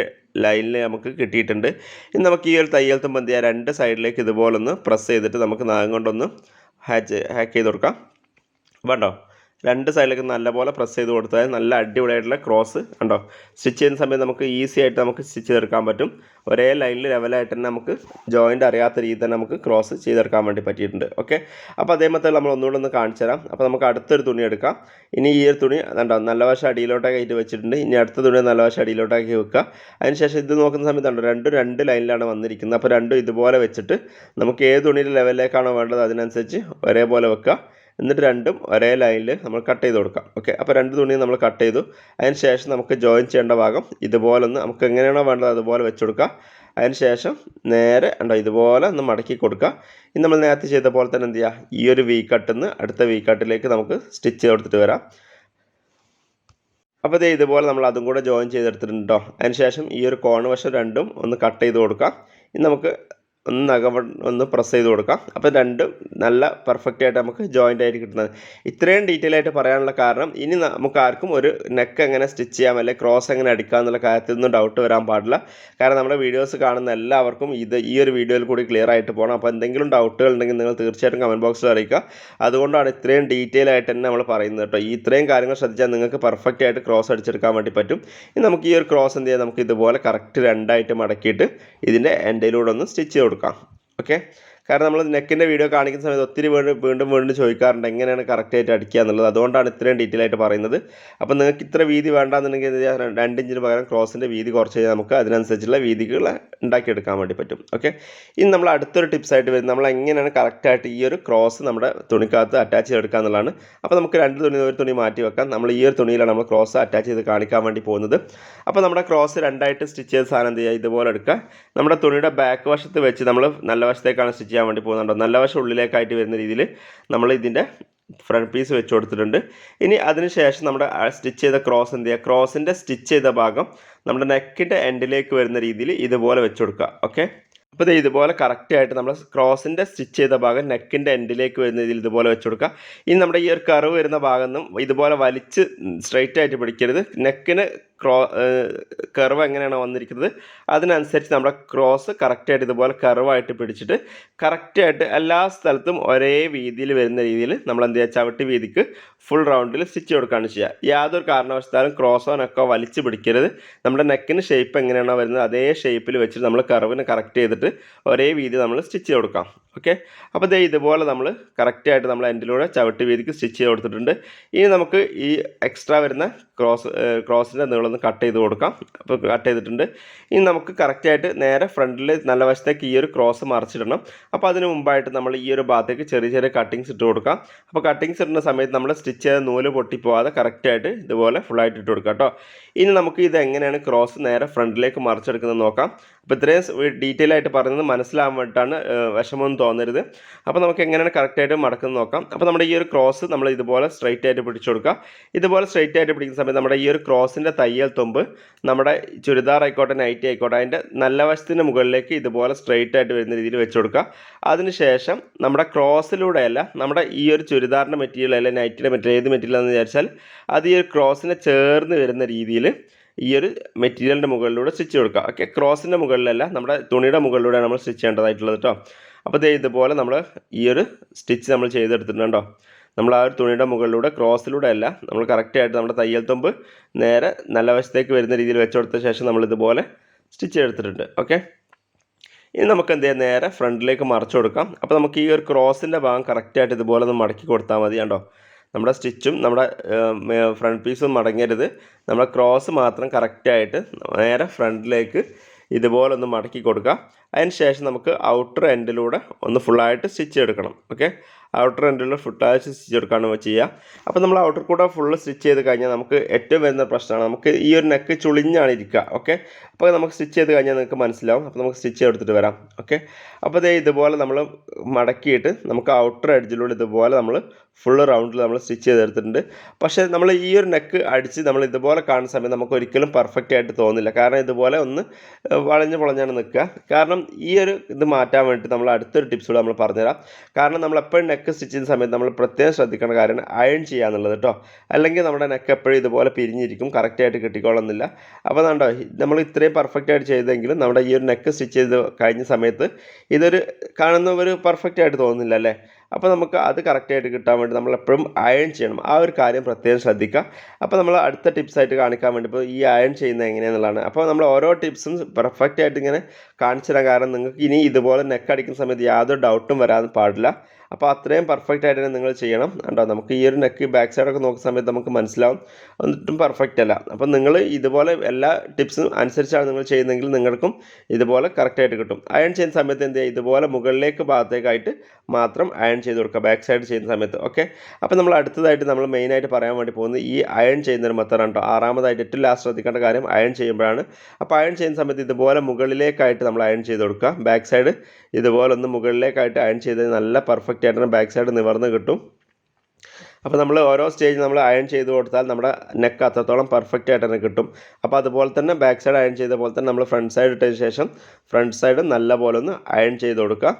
ലൈനിൽ നമുക്ക് കിട്ടിയിട്ടുണ്ട്. ഇനി നമുക്ക് ഈ ഒരു തയ്യൽ തുമ്പന്തി ആ രണ്ട് സൈഡിലേക്ക് ഇതുപോലെ ഒന്ന് പ്രസ് ചെയ്തിട്ട് നമുക്ക് നാഗം കൊണ്ടൊന്ന് ഹാച്ച് ഹാക്ക് ചെയ്ത് കൊടുക്കാം. വേണ്ടോ? രണ്ട് സൈഡിലേക്ക് നല്ലപോലെ പ്രസ് ചെയ്ത് കൊടുത്താൽ നല്ല അടിപൊളിയായിട്ടുള്ള ക്രോസ് കണ്ടോ? സ്റ്റിച്ച് ചെയ്യുന്ന സമയത്ത് നമുക്ക് ഈസി ആയിട്ട് നമുക്ക് സ്റ്റിച്ച് ചെയ്തെടുക്കാൻ പറ്റും. ഒരേ ലൈനിൽ ലെവലായിട്ട് തന്നെ നമുക്ക് ജോയിന്റ് അറിയാത്ത രീതിയിൽ തന്നെ നമുക്ക് ക്രോസ് ചെയ്തെടുക്കാൻ വേണ്ടി പറ്റിയിട്ടുണ്ട്. ഓക്കെ അപ്പോൾ അതേമത്തെ നമ്മൾ ഒന്നുകൂടെ ഒന്ന് കാണിച്ചു തരാം. അപ്പോൾ നമുക്ക് അടുത്തൊരു തുണി എടുക്കാം. ഇനി ഈ ഒരു തുണി കണ്ടോ? നല്ല വശം അടിയിലോട്ടൊക്കെ ആയിട്ട് വെച്ചിട്ടുണ്ട്. ഇനി അടുത്ത തുണി നല്ല വശം അടിയിലോട്ടാക്കി വെക്കുക. അതിനുശേഷം ഇത് നോക്കുന്ന സമയത്ത് കണ്ടോ? രണ്ടും രണ്ട് ലൈനിലാണ് വന്നിരിക്കുന്നത്. അപ്പോൾ രണ്ടും ഇതുപോലെ വെച്ചിട്ട് നമുക്ക് ഏത് തുണിയുടെ ലെവലിലേക്കാണോ വേണ്ടത് അതിനനുസരിച്ച് ഒരേപോലെ വെക്കുക. എന്നിട്ട് രണ്ടും ഒരേ ലൈനിൽ നമ്മൾ കട്ട് ചെയ്ത് കൊടുക്കാം. ഓക്കെ അപ്പോൾ രണ്ട് തുണിയും നമ്മൾ കട്ട് ചെയ്തു. അതിന് ശേഷം നമുക്ക് ജോയിൻ ചെയ്യേണ്ട ഭാഗം ഇതുപോലെ ഒന്ന് നമുക്ക് എങ്ങനെയാണോ വേണ്ടത് അതുപോലെ വെച്ച് കൊടുക്കുക അതിന് ശേഷം നേരെ ഉണ്ടോ ഇതുപോലെ ഒന്ന് മടക്കി കൊടുക്കുക. ഇനി നമ്മൾ നേരത്തെ ചെയ്ത പോലെ തന്നെ എന്ത് ചെയ്യുക ഈ ഒരു വി കട്ടിൽ നിന്ന് അടുത്ത വി കട്ടിലേക്ക് നമുക്ക് സ്റ്റിച്ച് ചെയ്ത് കൊടുത്തിട്ട് വരാം. അപ്പോൾ ദേ ഇതുപോലെ നമ്മൾ അതും കൂടെ ജോയിൻ ചെയ്തെടുത്തിട്ടുണ്ട് അതിന് ശേഷം ഈ ഒരു കോൺ വശം രണ്ടും ഒന്ന് കട്ട് ചെയ്ത് കൊടുക്കാം. ഇനി നമുക്ക് ഒന്ന് നഖം ഒന്ന് പ്രസ് ചെയ്ത് കൊടുക്കാം. അപ്പോൾ രണ്ടും നല്ല പെർഫെക്റ്റ് ആയിട്ട് നമുക്ക് ജോയിന്റ് ആയിട്ട് കിട്ടുന്നത്. ഇത്രയും ഡീറ്റെയിൽ ആയിട്ട് പറയാനുള്ള കാരണം ഇനി നമുക്ക് ആർക്കും ഒരു നെക്ക് എങ്ങനെ സ്റ്റിച്ച് ചെയ്യാം അല്ലെങ്കിൽ ക്രോസ് എങ്ങനെ അടിക്കാം എന്നുള്ള കാര്യത്തിൽ ഒന്നും ഡൗട്ട് വരാൻ പാടില്ല. കാരണം നമ്മുടെ വീഡിയോസ് കാണുന്ന എല്ലാവർക്കും ഇത് ഈ ഒരു വീഡിയോയിൽ കൂടി ക്ലിയർ ആയിട്ട് പോകണം അപ്പോൾ എന്തെങ്കിലും ഡൗട്ടുകൾ ഉണ്ടെങ്കിൽ നിങ്ങൾ തീർച്ചയായിട്ടും കമന്റ് ബോക്സിൽ അറിയിക്കുക. അതുകൊണ്ടാണ് ഇത്രയും ഡീറ്റെയിൽ ആയിട്ട് തന്നെ നമ്മൾ പറയുന്നത് കേട്ടോ. ഈ ഇത്രയും കാര്യങ്ങൾ ശ്രദ്ധിച്ചാൽ നിങ്ങൾക്ക് പെർഫെക്റ്റ് ആയിട്ട് ക്രോസ് അടിച്ചെടുക്കാൻ വേണ്ടി പറ്റും. ഇനി നമുക്ക് ഈ ഒരു ക്രോസ് എന്ത് ചെയ്യാം? നമുക്ക് ഇതുപോലെ കറക്റ്റ് രണ്ടായിട്ട് മടക്കിയിട്ട് ഇതിന്റെ എൻഡിലൂടെ ഒന്ന് സ്റ്റിച്ച് ചെയ്ത് കൊടുക്കാം ഓക്കെ കാരണം നമ്മൾ നെക്കിന്റെ വീഡിയോ കാണിക്കുന്ന സമയത്ത് ഒത്തിരി വീണ്ടും വീണ്ടും ചോദിക്കാറുണ്ട് എങ്ങനെയാണ് കറക്റ്റായിട്ട് അടിക്കുക എന്നുള്ളത്. അതുകൊണ്ടാണ് ഇത്രയും ഡീറ്റെയിൽ ആയിട്ട് പറയുന്നത്. അപ്പോൾ നിങ്ങൾക്ക് ഇത്ര വീതി വേണ്ടാന്നുണ്ടെങ്കിൽ രണ്ട് ഇഞ്ചിന് പകരം ക്രോസിന്റെ വീതി കുറച്ച് കഴിഞ്ഞാൽ നമുക്ക് അതിനനുസരിച്ചുള്ള വീതികൾ ഉണ്ടാക്കിയെടുക്കാൻ വേണ്ടി പറ്റും. ഓക്കെ ഇനി നമ്മൾ അടുത്തൊരു ടിപ്സ് ആയിട്ട് വരുന്നത് നമ്മൾ എങ്ങനെയാണ് കറക്റ്റായിട്ട് ഈ ഒരു ക്രോസ് നമ്മുടെ തുണിക്കകത്ത് അറ്റാച്ച് ചെയ്തെടുക്കുക എന്നുള്ളതാണ്. അപ്പോൾ നമുക്ക് രണ്ട് തുണി ഒരു തുണി മാറ്റി വെക്കാം. നമ്മൾ ഈ ഒരു തുണിയിലാണ് നമ്മൾ ക്രോസ് അറ്റാച്ച് ചെയ്ത് കാണിക്കാൻ വേണ്ടി പോകുന്നത്. അപ്പോൾ നമ്മുടെ ക്രോസ് രണ്ടായിട്ട് സ്റ്റിച്ച് ചെയ്ത സാധനം എന്ത് ചെയ്യുക? ഇതുപോലെ എടുക്കുക. നമ്മുടെ തുണിയുടെ ബാക്ക് വശത്ത് വെച്ച് നമ്മൾ നല്ല വശത്തേക്കാണ് സ്റ്റിച്ച് ചെയ്യാൻ വേണ്ടി പോകുന്നുണ്ടോ? നല്ല വശം ഉള്ളിലേക്കായിട്ട് വരുന്ന രീതിയിൽ നമ്മൾ ഇതിന്റെ ഫ്രണ്ട് പീസ് വെച്ച് കൊടുത്തിട്ടുണ്ട്. ഇനി അതിന് ശേഷം നമ്മുടെ സ്റ്റിച്ച് ചെയ്ത ക്രോസ് എന്ത് ചെയ്യുക? ക്രോസിന്റെ സ്റ്റിച്ച് ചെയ്ത ഭാഗം നമ്മുടെ നെക്കിന്റെ എൻഡിലേക്ക് വരുന്ന രീതിയിൽ ഇതുപോലെ വെച്ച് കൊടുക്കുക. ഓക്കെ അപ്പോൾ ഇത് ഇതുപോലെ കറക്റ്റായിട്ട് നമ്മൾ ക്രോസിന്റെ സ്റ്റിച്ച് ചെയ്ത ഭാഗം നെക്കിന്റെ എൻഡിലേക്ക് വരുന്ന രീതിയിൽ ഇതുപോലെ വെച്ച് കൊടുക്കുക. ഇനി നമ്മുടെ ഈ ഒരു കർവ് വരുന്ന ഭാഗം ഇതുപോലെ വലിച്ച് സ്ട്രെയിറ്റ് ആയിട്ട് പിടിക്കരുത്. നെക്കിന് ക്രോ കർവ് എങ്ങനെയാണ് വന്നിരിക്കുന്നത്? അതിനനുസരിച്ച് നമ്മുടെ ക്രോസ് കറക്റ്റായിട്ട് ഇതുപോലെ കർവായിട്ട് പിടിച്ചിട്ട് കറക്റ്റായിട്ട് എല്ലാ സ്ഥലത്തും ഒരേ വീതിയിൽ വരുന്ന രീതിയിൽ നമ്മൾ എന്ത് ചെയ്യുക? ചവിട്ടി വീതിക്ക് ഫുൾ റൗണ്ടിൽ സ്റ്റിച്ച് കൊടുക്കുകയാണ് ചെയ്യുക. യാതൊരു കാരണവശാലും ക്രോസോ നെക്കോ വലിച്ചു പിടിക്കരുത്. നമ്മുടെ നെക്കിന് ഷേപ്പ് എങ്ങനെയാണോ വരുന്നത് അതേ ഷേപ്പിൽ വെച്ചിട്ട് നമ്മൾ കർവിന് കറക്റ്റ് ചെയ്തിട്ട് ഒരേ വീതി നമ്മൾ സ്റ്റിച്ച് കൊടുക്കാം. ഓക്കെ അപ്പോൾ ദേ ഇതുപോലെ നമ്മൾ കറക്റ്റായിട്ട് നമ്മൾ എൻഡിലൂടെ ചവിട്ടി വീതിക്ക് സ്റ്റിച്ച് ചെയ്ത് കൊടുത്തിട്ടുണ്ട്. ഇനി നമുക്ക് ഈ എക്സ്ട്രാ വരുന്ന ക്രോസ് ക്രോസിന്റെ നീളമൊന്ന് കട്ട് ചെയ്ത് കൊടുക്കാം. അപ്പോൾ കട്ട് ചെയ്തിട്ടുണ്ട്. ഇനി നമുക്ക് കറക്റ്റായിട്ട് നേരെ ഫ്രണ്ടിൽ നല്ല വശത്തേക്ക് ഈ ഒരു ക്രോസ് മറിച്ചിടണം. അപ്പോൾ അതിന് മുമ്പായിട്ട് നമ്മൾ ഈ ഒരു ഭാഗത്തേക്ക് ചെറിയ ചെറിയ കട്ടിങ്സ് ഇട്ട് കൊടുക്കാം. അപ്പോൾ കട്ടിങ്സ് ഇടുന്ന സമയത്ത് നമ്മൾ സ്റ്റിച്ച് ചെയ്ത നൂൽ പൊട്ടിപ്പോവാതെ കറക്റ്റായിട്ട് ഇതുപോലെ ഫുള്ളായിട്ട് ഇട്ട് കൊടുക്കാം കേട്ടോ. ഇനി നമുക്ക് ഇത് എങ്ങനെയാണ് ക്രോസ് നേരെ ഫ്രണ്ടിലേക്ക് മറിച്ചെടുക്കുന്നത് നോക്കാം. അപ്പോൾ ഇത്രയും ഡീറ്റെയിൽ ആയിട്ട് പറയുന്നത് മനസ്സിലാകാൻ വേണ്ടിയിട്ടാണ് വിഷമമൊന്നും തോന്നരുത്. അപ്പോൾ നമുക്ക് എങ്ങനെയാണ് കറക്റ്റായിട്ട് മടക്കുന്നത് നോക്കാം. അപ്പോൾ നമ്മുടെ ഈ ഒരു ക്രോസ് നമ്മൾ ഇതുപോലെ സ്ട്രൈറ്റ് ആയിട്ട് പിടിച്ചു കൊടുക്കുക ഇതുപോലെ സ്ട്രൈറ്റ് ആയിട്ട് പിടിക്കുന്ന സമയത്ത് നമ്മുടെ ഈ ഒരു ക്രോസിന്റെ തയ്യൽ തൊമ്പ്. നമ്മുടെ ചുരിദാർ ആയിക്കോട്ടെ നൈറ്റി ആയിക്കോട്ടെ അതിന്റെ നല്ല വശത്തിന് മുകളിലേക്ക് ഇതുപോലെ സ്ട്രെയിറ്റ് ആയിട്ട് വരുന്ന രീതിയിൽ വെച്ച് കൊടുക്കുക. അതിനുശേഷം നമ്മുടെ ക്രോസിലൂടെയല്ല നമ്മുടെ ഈ ഒരു ചുരിദാറിന്റെ മെറ്റീരിയൽ അല്ലെങ്കിൽ നൈറ്റിയുടെ മെറ്റീരിയൽ ഏത് മെറ്റീരിയൽ എന്ന് വിചാരിച്ചാൽ അത് ഈ ഒരു ക്രോസിനെ ചേർന്ന് വരുന്ന രീതിയിൽ ഈ ഒരു മെറ്റീരിയലിന്റെ മുകളിലൂടെ സ്റ്റിച്ച് കൊടുക്കുക. ഓക്കെ ക്രോസിന്റെ മുകളിലല്ല നമ്മുടെ തുണിയുടെ മുകളിലൂടെ നമ്മൾ സ്റ്റിച്ച് ചെയ്യേണ്ടതായിട്ടുള്ളത് കേട്ടോ അപ്പോൾ ഇതേ ഇതുപോലെ നമ്മൾ ഈ ഒരു സ്റ്റിച്ച് നമ്മൾ ചെയ്തെടുത്തിട്ടുണ്ട് നമ്മൾ ആ ഒരു തുണിയുടെ മുകളിലൂടെ ക്രോസിലൂടെ അല്ല നമ്മൾ കറക്റ്റായിട്ട് നമ്മുടെ തയ്യൽ തുമ്പ് നേരെ നല്ല വശത്തേക്ക് വരുന്ന രീതിയിൽ വെച്ച് കൊടുത്ത ശേഷം നമ്മൾ ഇതുപോലെ സ്റ്റിച്ച് എടുത്തിട്ടുണ്ട് ഓക്കെ ഇനി നമുക്ക് എന്ത് ചെയ്യാം? നേരെ ഫ്രണ്ടിലേക്ക് മറച്ചു കൊടുക്കാം. അപ്പോൾ നമുക്ക് ഈ ഒരു ക്രോസിന്റെ ഭാഗം കറക്റ്റായിട്ട് ഇതുപോലെ ഒന്ന് മടക്കി കൊടുത്താൽ മതി കണ്ടോ? നമ്മുടെ സ്റ്റിച്ചും നമ്മുടെ ഫ്രണ്ട് പീസും മടങ്ങരുത്. നമ്മുടെ ക്രോസ് മാത്രം കറക്റ്റായിട്ട് നേരെ ഫ്രണ്ടിലേക്ക് ഇതുപോലെ ഒന്ന് മടക്കി കൊടുക്കുക അതിന് ശേഷം നമുക്ക് ഔട്ടർ എൻഡിലൂടെ ഒന്ന് ഫുള്ളായിട്ട് സ്റ്റിച്ച് എടുക്കണം ഓക്കെ ഔട്ടർ എൻഡിലൂടെ ഫുള്ളായിട്ട് സ്റ്റിച്ച് എടുക്കുകയാണ് ചെയ്യുക അപ്പോൾ നമ്മൾ ഔട്ടർ കൂടെ ഫുള്ള് സ്റ്റിച്ച് ചെയ്ത് കഴിഞ്ഞാൽ നമുക്ക് ഏറ്റവും വരുന്ന പ്രശ്നമാണ്. നമുക്ക് ഈ ഒരു നെക്ക് ചുളിഞ്ഞാണ് ഇരിക്കുക ഓക്കെ അപ്പോൾ നമുക്ക് സ്റ്റിച്ച് ചെയ്ത് കഴിഞ്ഞാൽ നിങ്ങൾക്ക് മനസ്സിലാവും. അപ്പോൾ നമുക്ക് സ്റ്റിച്ച് എടുത്തിട്ട് വരാം ഓക്കെ അപ്പോൾ ദേ ഇതുപോലെ നമ്മൾ മടക്കിയിട്ട് നമുക്ക് ഔട്ടർ എഡ്ജിലൂടെ ഇതുപോലെ നമ്മൾ ഫുൾ റൗണ്ടിൽ നമ്മൾ സ്റ്റിച്ച് ചെയ്തെടുത്തിട്ടുണ്ട് പക്ഷേ നമ്മൾ ഈ ഒരു നെക്ക് അടിച്ച് നമ്മൾ ഇതുപോലെ കാണുന്ന സമയം നമുക്ക് ഒരിക്കലും പെർഫെക്റ്റ് ആയിട്ട് തോന്നില്ല. കാരണം ഇതുപോലെ ഒന്ന് വളഞ്ഞ് പൊളഞ്ഞാണ് നിൽക്കുക. കാരണം ഈ ഒരു ഇത് മാറ്റാൻ വേണ്ടിയിട്ട് നമ്മൾ അടുത്തൊരു ടിപ്സ് നമ്മൾ പറഞ്ഞുതരാം. കാരണം നമ്മൾ എപ്പോഴും നെക്ക് സ്റ്റിച്ച് ചെയ്യുന്ന സമയത്ത് നമ്മൾ പ്രത്യേകം ശ്രദ്ധിക്കേണ്ട കാര്യമാണ് അയൺ ചെയ്യുക എന്നുള്ളത് കേട്ടോ അല്ലെങ്കിൽ നമ്മുടെ നെക്ക് എപ്പോഴും ഇതുപോലെ പിരിഞ്ഞിരിക്കും. കറക്റ്റായിട്ട് കിട്ടിക്കോളുന്നില്ല. അപ്പോൾ കണ്ടോ നമ്മൾ ഇത്രയും പെർഫെക്റ്റ് ആയിട്ട് ചെയ്തെങ്കിലും നമ്മുടെ ഈ ഒരു നെക്ക് സ്റ്റിച്ച് ചെയ്ത് കഴിഞ്ഞ സമയത്ത് ഇതൊരു കാണുന്ന ഒരു പെർഫെക്റ്റ് ആയിട്ട് തോന്നുന്നില്ല അല്ലേ? അപ്പോൾ നമുക്ക് അത് കറക്റ്റായിട്ട് കിട്ടാൻ വേണ്ടി നമ്മൾ എപ്പോഴും അയൺ ചെയ്യണം. ആ ഒരു കാര്യം പ്രത്യേകം ശ്രദ്ധിക്കുക. അപ്പോൾ നമ്മൾ അടുത്ത ടിപ്സായിട്ട് കാണിക്കാൻ വേണ്ടി ഇപ്പോൾ ഈ അയൺ ചെയ്യുന്നത് എങ്ങനെയാണെന്നുള്ളതാണ് അപ്പോൾ നമ്മൾ ഓരോ ടിപ്സും പെർഫെക്റ്റ് ആയിട്ട് ഇങ്ങനെ കാണിച്ചു തരാൻ കാരണം നിങ്ങൾക്ക് ഇനി ഇതുപോലെ നെക്ക് അടിക്കുന്ന സമയത്ത് യാതൊരു ഡൗട്ടും വരാൻ പാടില്ല. അപ്പോൾ അത്രയും പെർഫെക്റ്റ് ആയിട്ട് തന്നെ നിങ്ങൾ ചെയ്യണം. കണ്ടോ? നമുക്ക് ഈ ഒരു നെക്ക് ബാക്ക് സൈഡൊക്കെ നോക്കുന്ന സമയത്ത് നമുക്ക് മനസ്സിലാവും. എന്നിട്ടും പെർഫെക്റ്റ് അല്ല. അപ്പോൾ നിങ്ങൾ ഇതുപോലെ എല്ലാ ടിപ്സും അനുസരിച്ചാണ് നിങ്ങൾ ചെയ്യുന്നതെങ്കിൽ നിങ്ങൾക്കും ഇതുപോലെ കറക്റ്റായിട്ട് കിട്ടും. അയൺ ചെയ്യുന്ന സമയത്ത് എന്ത് ചെയ്യുക? ഇതുപോലെ മുകളിലേക്ക് ഭാഗത്തേക്കായിട്ട് മാത്രം അയൺ ചെയ്ത് കൊടുക്കുക. ബാക്ക് സൈഡ് ചെയ്യുന്ന സമയത്ത്. ഓക്കെ അപ്പോൾ നമ്മൾ അടുത്തതായിട്ട് നമ്മൾ മെയിനായിട്ട് പറയാൻ വേണ്ടി പോകുന്നത് ഈ അയൺ ചെയ്യുന്ന ഒരു മെത്തേഡാണ് കേട്ടോ. ആറാമതായിട്ട് ഏറ്റവും ലാസ്റ്റ് ശ്രദ്ധിക്കേണ്ട കാര്യം അയൺ ചെയ്യുമ്പോഴാണ്. അപ്പോൾ അയൺ ചെയ്യുന്ന സമയത്ത് ഇതുപോലെ മുകളിലേക്കായിട്ട് നമ്മൾ അയൺ ചെയ്ത് കൊടുക്കുക. ബാക്ക് സൈഡ് ഇതുപോലെ ഒന്ന് മുകളിലേക്കായിട്ട് അയൺ ചെയ്ത് നല്ല പെർഫെക്റ്റ് ആയിട്ട് ബാക്ക് സൈഡ് നിവർന്ന് കിട്ടും. അപ്പോൾ നമ്മൾ ഓരോ സ്റ്റേജ് നമ്മൾ അയൺ ചെയ്ത് കൊടുത്താൽ നമ്മുടെ നെക്ക് അത്രത്തോളം പെർഫെക്റ്റ് ആയിട്ട് തന്നെ കിട്ടും. അപ്പോൾ അതുപോലെ തന്നെ ബാക്ക് സൈഡ് അയൺ ചെയ്ത പോലെ തന്നെ നമ്മൾ ഫ്രണ്ട് സൈഡ് ഇട്ടതിന് ശേഷം ഫ്രണ്ട് സൈഡ് നല്ല പോലെ ഒന്ന് അയൺ ചെയ്ത് കൊടുക്കുക.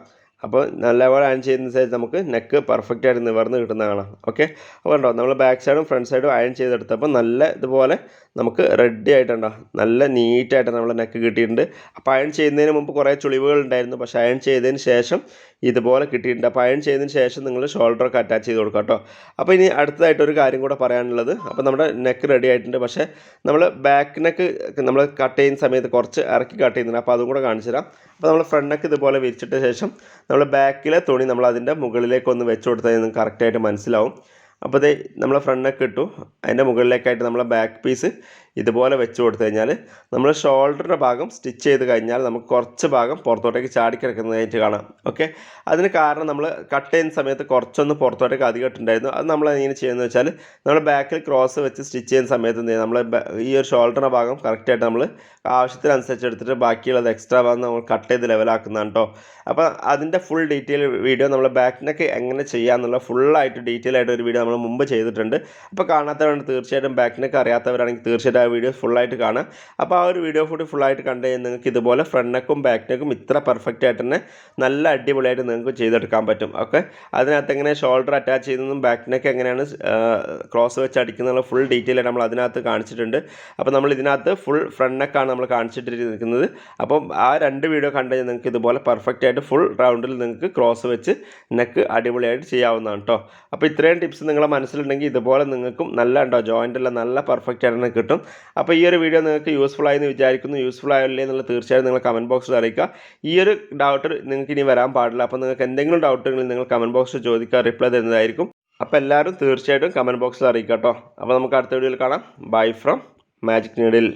അപ്പോൾ നല്ലപോലെ അയൺ ചെയ്യുന്ന ശേഷം നമുക്ക് നെക്ക് പെർഫെക്റ്റ് ആയിട്ട് നിവർന്ന് കിട്ടുന്നതാണ്. ഓക്കെ അപ്പോൾ ഉണ്ടോ നമ്മൾ ബാക്ക് സൈഡും ഫ്രണ്ട് സൈഡും അയൺ ചെയ്തെടുത്തപ്പോൾ നല്ല ഇതുപോലെ നമുക്ക് റെഡി ആയിട്ടുണ്ടോ. നല്ല നീറ്റായിട്ട് നമ്മൾ നെക്ക് കിട്ടിയിട്ടുണ്ട്. അപ്പോൾ അയൺ ചെയ്യുന്നതിന് മുമ്പ് കുറേ ചുളിവുകൾ ഉണ്ടായിരുന്നു. പക്ഷേ അയൺ ചെയ്തതിന് ശേഷം ഇതുപോലെ കിട്ടിയിട്ടുണ്ട്. അപ്പോൾ അയൺ ചെയ്തതിന് ശേഷം നിങ്ങൾ ഷോൾഡറൊക്കെ അറ്റാച്ച് ചെയ്ത് കൊടുക്കുക കേട്ടോ. അപ്പോൾ ഇനി അടുത്തതായിട്ട് ഒരു കാര്യം കൂടെ പറയാനുള്ളത്. അപ്പോൾ നമ്മുടെ നെക്ക് റെഡി ആയിട്ടുണ്ട്. പക്ഷേ നമ്മൾ ബാക്ക് നെക്ക് നമ്മൾ കട്ട് ചെയ്യുന്ന സമയത്ത് കുറച്ച് ഇറക്കി കട്ട് ചെയ്യുന്നുണ്ട്. അപ്പോൾ അതും കൂടെ കാണിച്ചു തരാം. അപ്പോൾ നമ്മൾ ഫ്രണ്ട് നെക്ക് ഇതുപോലെ വിരിച്ചിട്ട ശേഷം നമ്മൾ ബാക്കിലെ തുണി നമ്മൾ അതിന്റെ മുകളിലേക്ക് ഒന്ന് വെച്ച് കൊടുത്താൽ കറക്റ്റായിട്ട് മനസ്സിലാവും. അപ്പോൾ ഇത് നമ്മളെ ഫ്രണ്ട് നെക്ക് ഇട്ടു. അതിന്റെ മുകളിലേക്കായിട്ട് നമ്മളെ ബാക്ക് പീസ് ഇതുപോലെ വെച്ച് കൊടുത്തു കഴിഞ്ഞാൽ നമ്മൾ ഷോൾഡറിന്റെ ഭാഗം സ്റ്റിച്ച് ചെയ്ത് കഴിഞ്ഞാൽ നമുക്ക് കുറച്ച് ഭാഗം പുറത്തോട്ടേക്ക് ചാടിക്കിടക്കുന്നതായിട്ട് കാണാം. ഓക്കെ അതിന് കാരണം നമ്മൾ കട്ട് ചെയ്യുന്ന സമയത്ത് കുറച്ചൊന്ന് പുറത്തോട്ടേക്ക് അധികം ഇട്ടുണ്ടായിരുന്നു അത് നമ്മൾ എങ്ങനെ ചെയ്യുന്നത് വെച്ചാൽ നമ്മൾ ബാക്കിൽ ക്രോസ് വെച്ച് സ്റ്റിച്ച് ചെയ്യുന്ന സമയത്ത് എന്ത് നമ്മൾ ഈ ഒരു ഷോൾഡറിന്റെ ഭാഗം കറക്റ്റായിട്ട് നമ്മൾ ആവശ്യത്തിനനുസരിച്ച് എടുത്തിട്ട് ബാക്കിയുള്ളത് എക്സ്ട്രാ ഭാഗം നമ്മൾ കട്ട് ചെയ്ത് ലെവലാക്കുന്നതാണ് കേട്ടോ അപ്പോൾ അതിന്റെ ഫുൾ ഡീറ്റെയിൽ വീഡിയോ നമ്മൾ ബാക്കിനൊക്കെ എങ്ങനെ ചെയ്യാമെന്നുള്ള ഫുള്ളായിട്ട് ഡീറ്റെയിൽ ആയിട്ട് ഒരു വീഡിയോ നമ്മൾ മുമ്പ് ചെയ്തിട്ടുണ്ട്. അപ്പോൾ കാണാത്തവരാണ് തീർച്ചയായിട്ടും ബാക്കിനൊക്കെ അറിയാത്തവരാണെങ്കിൽ തീർച്ചയായിട്ടും ആ വീഡിയോ ഫുള്ളായിട്ട് കാണാം അപ്പോൾ ആ ഒരു വീഡിയോ കൂടി ഫുള്ളായിട്ട് കണ്ടു കഴിഞ്ഞാൽ നിങ്ങൾക്ക് ഇതുപോലെ ഫ്രണ്ട് നെക്കും ബാക്ക് നെക്കും ഇത്ര പെർഫെക്റ്റ് ആയിട്ട് തന്നെ നല്ല അടിപൊളിയായിട്ട് നിങ്ങൾക്ക് ചെയ്തെടുക്കാൻ പറ്റും. ഓക്കെ അതിനകത്ത് എങ്ങനെ ഷോൾഡർ അറ്റാച്ച് ചെയ്യുന്നതും ബാക്ക് നെക്ക് എങ്ങനെയാണ് ക്രോസ് വെച്ച് അടിക്കുന്നതുള്ള ഫുൾ ഡീറ്റെയിൽ നമ്മൾ അതിനകത്ത് കാണിച്ചിട്ടുണ്ട്. അപ്പോൾ നമ്മൾ ഇതിനകത്ത് ഫുൾ ഫ്രണ്ട് നെക്കാണ് നമ്മൾ കാണിച്ചിട്ടിരിക്കുന്നത്. അപ്പം ആ രണ്ട് വീഡിയോ കണ്ടു കഴിഞ്ഞാൽ നിങ്ങൾക്ക് ഇതുപോലെ പെർഫെക്റ്റ് ആയിട്ട് ഫുൾ റൗണ്ടിൽ നിങ്ങൾക്ക് ക്രോസ് വെച്ച് നെക്ക് അടിപൊളിയായിട്ട് ചെയ്യാവുന്നതാണ് കേട്ടോ അപ്പോൾ ഇത്രയും ടിപ്സ് നിങ്ങളുടെ മനസ്സിലുണ്ടെങ്കിൽ ഇതുപോലെ നിങ്ങൾക്കും നല്ല ഉണ്ടോ? ജോയിന്റ് എല്ലാം നല്ല പെർഫെക്റ്റ് ആയിട്ട് കിട്ടും. അപ്പോൾ ഈ ഒരു വീഡിയോ നിങ്ങൾക്ക് യൂസ്ഫുൾ ആയെന്ന് വിചാരിക്കുന്നു. യൂസ്ഫുൾ ആയല്ലേ എന്നുള്ള തീർച്ചയായും നിങ്ങൾ കമന്റ് ബോക്സിൽ അറിയിക്കുക. ഈ ഒരു ഡൗട്ട് നിങ്ങൾക്ക് ഇനി വരാൻ പാടില്ല. അപ്പോൾ നിങ്ങൾക്ക് എന്തെങ്കിലും ഡൗട്ടുകൾ നിങ്ങൾ കമന്റ് ബോക്സിൽ ചോദിക്കുക. റിപ്ലൈ തരുന്നതായിരിക്കും. അപ്പോൾ എല്ലാവരും തീർച്ചയായിട്ടും കമന്റ് ബോക്സിൽ അറിയിക്കുക കേട്ടോ അപ്പോൾ നമുക്ക് അടുത്ത വീഡിയോയിൽ കാണാം. Bye from magic needle